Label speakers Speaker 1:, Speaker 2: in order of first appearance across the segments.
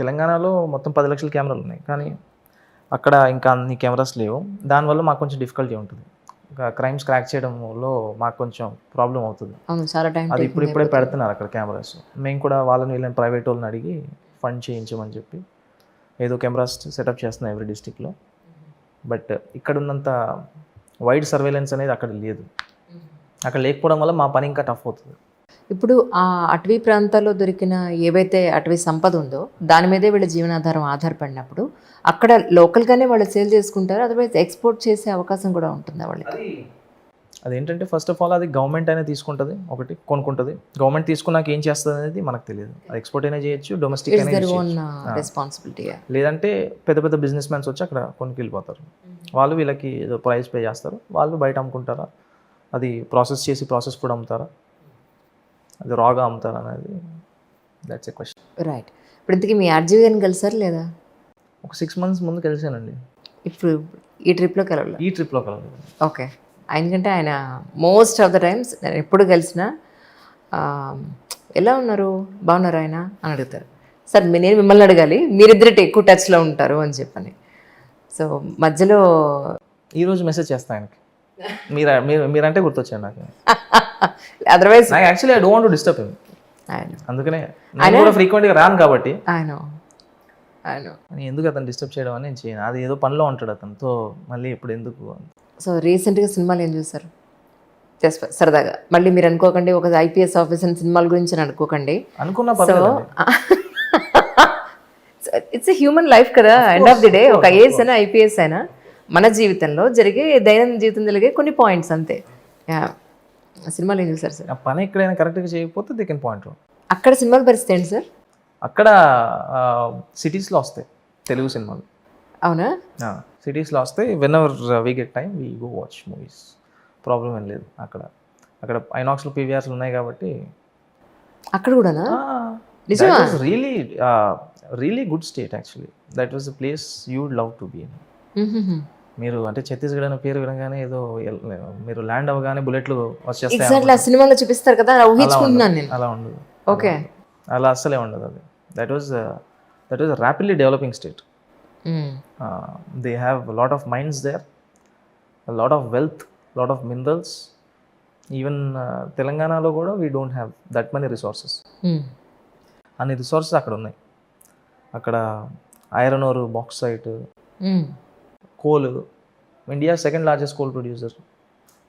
Speaker 1: తెలంగాణలో మొత్తం పది లక్షల కెమెరాలు ఉన్నాయి. కానీ అక్కడ ఇంకా అన్ని కెమెరాస్ లేవు. దానివల్ల మాకు కొంచెం డిఫికల్టీ ఉంటుంది. ఇంకా క్రైమ్స్ క్రాక్ చేయడంలో మాకు కొంచెం ప్రాబ్లం అవుతుంది. అది ఇప్పుడు ఇప్పుడే పెడుతున్నారు అక్కడ కెమెరాస్. మేము కూడా వాళ్ళని వీళ్ళని ప్రైవేట్ వాళ్ళని అడిగి ఫండ్ చేయించమని చెప్పి ఏదో కెమెరాస్ సెటప్ చేస్తున్నాం ఎవ్రీ డిస్టిక్లో బట్ ఇక్కడ ఉన్నంత వైడ్ సర్వేలెన్స్ అనేది అక్కడ లేదు. అక్కడ లేకపోవడం వల్ల మా పని ఇంకా టఫ్ అవుతుంది.
Speaker 2: ఇప్పుడు ఆ అటవీ ప్రాంతాల్లో దొరికిన ఏవైతే అటవీ సంపద ఉందో దాని మీదే వీళ్ళ జీవనాధారం ఆధారపడినప్పుడు అక్కడ లోకల్గానే వాళ్ళు సేల్ చేసుకుంటారు అదర్వైజ్ ఎక్స్పోర్ట్ చేసే అవకాశం కూడా ఉంటుందా వాళ్ళకి?
Speaker 1: అదేంటంటే ఫస్ట్ ఆఫ్ ఆల్ అది గవర్నమెంట్ అనేది తీసుకుంటుంది ఒకటి కొనుక్కుంటుంది. గవర్నమెంట్ తీసుకున్నాక ఏం చేస్తుంది అనేది మనకు తెలియదు. అది ఎక్స్పోర్ట్ అయినా చేయొచ్చు డొమెస్టిక్ అయినా.
Speaker 2: రెస్పాన్సిబిలిటీ
Speaker 1: లేదంటే పెద్ద పెద్ద బిజినెస్ మ్యాన్స్ వచ్చి అక్కడ కొనుక్కెళ్ళిపోతారు. వాళ్ళు వీళ్ళకి ఏదో ప్రైస్ పే చేస్తారు వాళ్ళు బయట అమ్ముకుంటారా? అది ప్రాసెస్ చేసి ప్రాసెస్ కూడా అమ్ముతారా? అది రాగా అమ్ముతారా అనేది దట్స్ ఎ క్వశ్చన్
Speaker 2: రైట్ ఇప్పుడు ఇంతకీ మీ ఆర్జీవి గారిని కలిసారు లేదా?
Speaker 1: ఒక సిక్స్ మంత్స్ ముందు కలిసానండి.
Speaker 2: ఇప్పుడు ఈ ట్రిప్లో కలవలేదు
Speaker 1: ఈ ట్రిప్లో కలవలేదు
Speaker 2: ఓకే ఎందుకంటే ఆయన మోస్ట్ ఆఫ్ ద టైమ్స్ నేను ఎప్పుడు కలిసినా ఎలా ఉన్నారు? బాగున్నారు ఆయన? అని అడుగుతారు. సార్ నేను మిమ్మల్ని అడగాలి. మీరిద్దరు ఎక్కువ టచ్లో ఉంటారు అని చెప్పని. సో మధ్యలో
Speaker 1: ఈ రోజు మెసేజ్ చేస్తాను ఆయనకి. మీరు మీరు మీరంటే గుర్తొచ్చాను నాకు.
Speaker 2: Otherwise
Speaker 1: actually I don't disturb him అందుకనే నేను కూడా ఫ్రీక్వెంట్గా రాను కాబట్టి. నేను ఎందుకు అతను డిస్టర్బ్ చేయడం అని నేను చేయను. అది ఏదో పనిలో ఉంటాడు అతనితో మళ్ళీ ఇప్పుడు ఎందుకు?
Speaker 2: సో రీసెంట్గా సినిమాలు ఏం చూసారు? జస్ట్ సరదాగా. మళ్ళీ మీరు అనుకోకండి ఒక ఐపీఎస్ ఆఫీసర్ సినిమాల గురించి అని అనుకోకండి.
Speaker 1: అనుకున్నా
Speaker 2: సో ఇట్స్ హ్యూమన్ లైఫ్ కదా ఎండ్ ఆఫ్ ది డే ఒక ఐఏఎస్ అయినా ఐపీఎస్ అయినా. మన జీవితంలో జరిగే దైనందిన జీవితం జరిగే కొన్ని పాయింట్స్ అంతే. సినిమాలు ఏం చూసారు సార్?
Speaker 1: ఆ పని ఎక్కడైనా కరెక్ట్గా చేయకపోతే దే కెన్ పాయింట్
Speaker 2: అక్కడ సినిమాల పరిస్థితి ఏంటి సార్?
Speaker 1: అక్కడ సిటీస్లో వస్తాయి తెలుగు సినిమాలు.
Speaker 2: అవునా?
Speaker 1: సిటీస్లో వస్తాయి. Whenever we get time we go watch movies problem ఏం లేదు అక్కడ. అక్కడ ఐనాక్స్లో పీవీఆర్స్లు ఉన్నాయి కాబట్టి.
Speaker 2: అక్కడ కూడానా? నిజమా?
Speaker 1: Really really good state actually that was the place you love to be మీరు అంటే ఛత్తీస్గఢ్ అనే పేరు వినగానే ఏదో మీరు ల్యాండ్ అవ్వగానే బుల్లెట్లు వచ్చేస్తాయి
Speaker 2: ఎగ్జాక్ట్లీ ఆ సినిమాలో చూపిస్తారు కదా అలా ఊహించుకుంటున్నాను నేను.
Speaker 1: అలా ఉండదు
Speaker 2: ఓకే
Speaker 1: అలా అస్సలే ఉండదు అది. That was that was rapidly developing state they have lot of minds there lot of wealth lot of minerals even తెలంగాణలో కూడా we don't have that money resources అన్ని రిసోర్సెస్ అక్కడ ఉన్నాయి. అక్కడ iron ore bauxite coal. India second largest coal producer.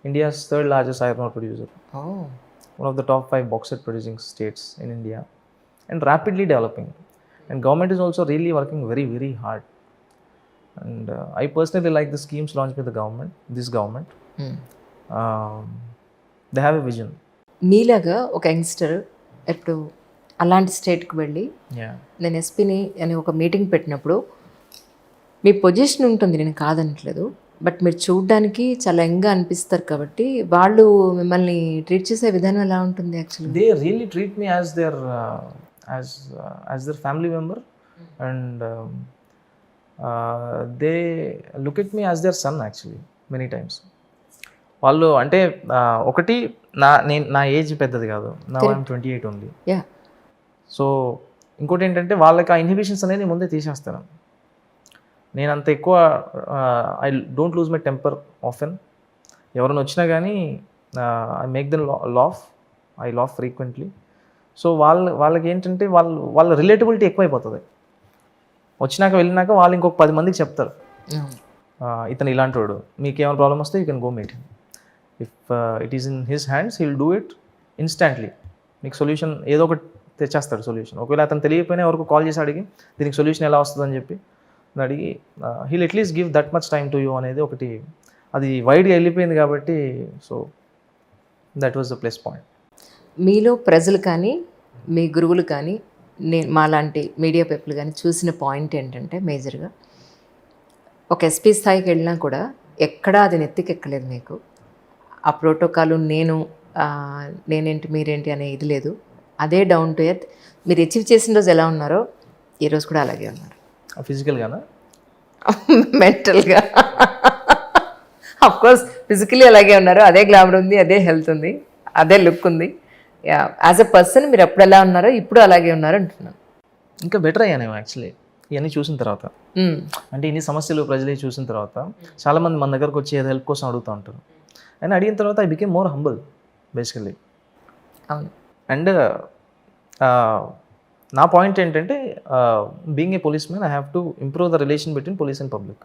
Speaker 1: India third largest iron producer. One of the top five bauxite producing states in India and rapidly developing and government is also really working very very hard and I personally like the schemes launch by the government this government they have a vision
Speaker 2: మీలాగా ఒక youngster ఎప్పుడు అలాంటి స్టేట్కి వెళ్ళి నేను ఎస్పీని అని ఒక మీటింగ్ పెట్టినప్పుడు మీ పొజిషన్ ఉంటుంది నేను కాదనట్లేదు. బట్ మీరు చూడడానికి చాలా యంగ్గా అనిపిస్తారు కాబట్టి వాళ్ళు మిమ్మల్ని ట్రీట్ చేసే విధానం ఎలా ఉంటుంది actually
Speaker 1: as their uh, as uh, as their family member, and um, uh, they look at me as their son actually many times. వాళ్ళు అంటే ఒకటి నా నేను నా ఏజ్ పెద్దది కాదు. నా ఐఎమ్ ట్వంటీ ఎయిట్ ఉంది
Speaker 2: యా
Speaker 1: సో ఇంకోటి ఏంటంటే వాళ్ళకి ఆ ఇన్హిబిషన్స్ అనేది ముందే తీసేస్తాను. నేను అంత ఎక్కువ I don't lose my temper often ఎవరైనా వచ్చినా కానీ I make then laugh I laugh frequently so వాళ్ళ వాళ్ళకి ఏంటంటే వాళ్ళు వాళ్ళ రిలేటబిలిటీ ఎక్కువైపోతుంది. వచ్చినాక వెళ్ళినాక వాళ్ళు ఇంకొక పది మందికి చెప్తారు. ఇతను ఇలాంటి వాడు మీకు ఏమైనా ప్రాబ్లం వస్తే you can go meet him if it is in his hands he'll do it instantly మీకు సొల్యూషన్ ఏదో ఒకటి తెచ్చేస్తాడు సొల్యూషన్ ఒకవేళ అతను తెలియకపోయినా ఎవరికి కాల్ చేసి అడిగి దీనికి సొల్యూషన్ ఎలా వస్తుందని చెప్పి అని అడిగి he'll at least give that much time to you అనేది ఒకటి అది వైడ్గా వెళ్ళిపోయింది కాబట్టి so that was the plus point
Speaker 2: మీలో ప్రజలు కానీ మీ గురువులు కానీ నేను మాలాంటి మీడియా పీపుల్ కానీ చూసిన పాయింట్ ఏంటంటే మేజర్గా ఒక ఎస్పీ స్థాయికి వెళ్ళినా కూడా ఎక్కడా అది నెత్తికెక్కలేదు మీకు. ఆ ప్రోటోకాల్ నేను నేనేంటి మీరేంటి అనే ఇది లేదు. అదే డౌన్ టు ఎర్త్. మీరు అచీవ్ చేసిన రోజు ఎలా ఉన్నారో ఈరోజు కూడా అలాగే ఉన్నారు.
Speaker 1: ఫిజికల్గానా
Speaker 2: మెంటల్గా అఫ్ కోర్స్ ఫిజికలీ అలాగే ఉన్నారు. అదే గ్లామర్ ఉంది అదే హెల్త్ ఉంది అదే లుక్ ఉంది. యాజ్ ఎ పర్సన్ మీరు ఎప్పుడు ఎలా ఉన్నారో ఇప్పుడు అలాగే ఉన్నారు అంటున్నాను.
Speaker 1: ఇంకా బెటర్ అయ్యాను యాక్చువల్లీ ఇవన్నీ చూసిన తర్వాత.
Speaker 2: మ్మ్.
Speaker 1: అంటే ఇన్ని సమస్యలు ప్రజలు చూసిన తర్వాత చాలామంది మన దగ్గరకు వచ్చి ఏదో హెల్ప్ కోసం అడుగుతూ ఉంటారు. అండ్ అడిగిన తర్వాత I became more humble basically
Speaker 2: అవును.
Speaker 1: అండ్ నా పాయింట్ ఏంటంటే being a police man I have to improve the relation between police and public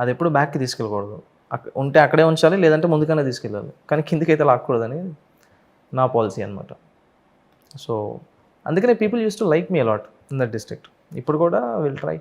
Speaker 1: అది ఎప్పుడు బ్యాక్కి తీసుకెళ్ళకూడదు. అక్- ఉంటే అక్కడే ఉంచాలి లేదంటే ముందుగానే తీసుకెళ్ళాలి. కానీ కిందికైతే లాక్కూడదని నా పాలసీ అనమాట సో అందుకనే people use to like me a lot in that district ఇప్పుడు కూడా విల్ ట్రై